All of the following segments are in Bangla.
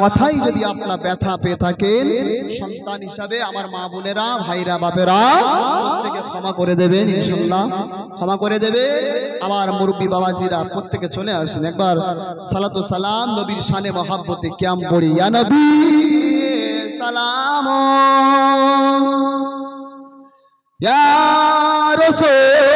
কথাই যদি আপনার ব্যথা পেয়ে থাকেন, সন্তান হিসাবে আমার মা বোনেরা, ভাইরা, বাপেরা, প্রত্যেকে ক্ষমা করে দেবেন ইনশাল্লাহ ক্ষমা করে দেবে আমার মুরব্বী বাবাজিরা, প্রত্যেকে চলে আসেন একবার। সালাতু সালাম, নবীর শানে মহাব্বতে ক্যাম পড়ি। ইয়া নবী, সালাম। ইয়া রাসূল।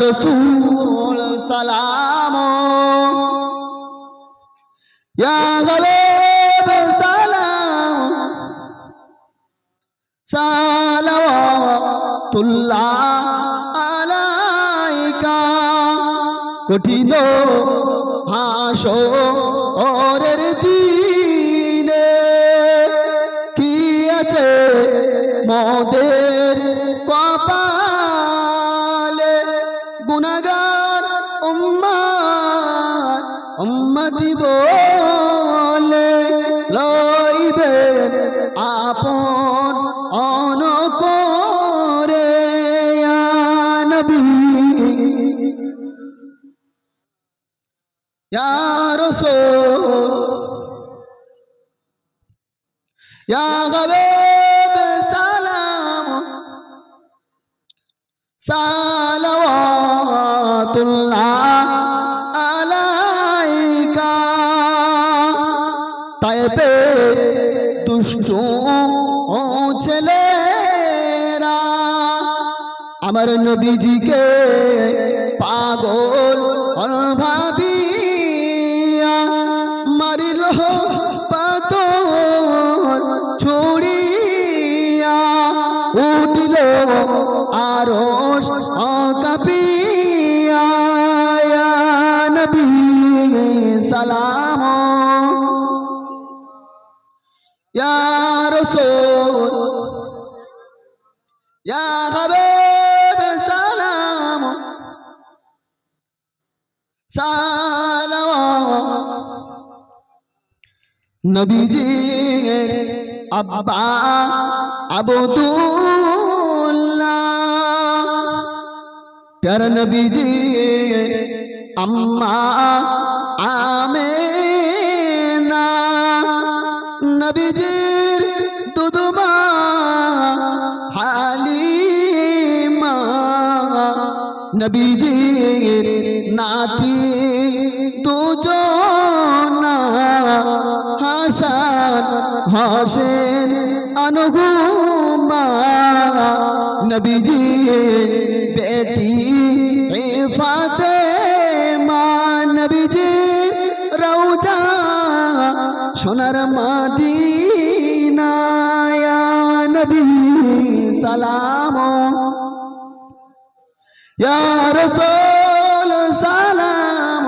রাসূল সালাম সালাম আলাইকা কঠিন হাসো ওরের দিনে কি আছে মোদের গুনাগার উম্মার উম্মতি বলে লইবে আপন অনকরে। নবী। ইয়া রাসূল। ইয়া হাবিব তাইপে দুষ্টু ও ছেলেরা আমার নবীজিকে পাগল ভাবিয়া মারিল পাতর ছড়িয়া উঠিল আরও কাপিয়া ইয়া রাসূল ইয়া হাবিব সালাম সালাম নবীজি আব্বা আবদুল্লাহ প্যার নবীজি আম্মা আমেনা নবীজির নবীজির নাতি দুজন, হাসান, হাসেন অনুগুমা নবীজির বেটি ফাতে মা নবীজির রৌজা সোনার মাদিনায়া নবী সালাম। রাসূল সালাম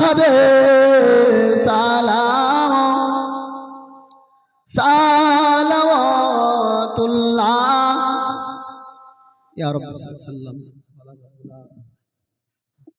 হাবিব সালাম সালাওয়াতুল্লাহ রাব্বি সাল্লাল্লাহু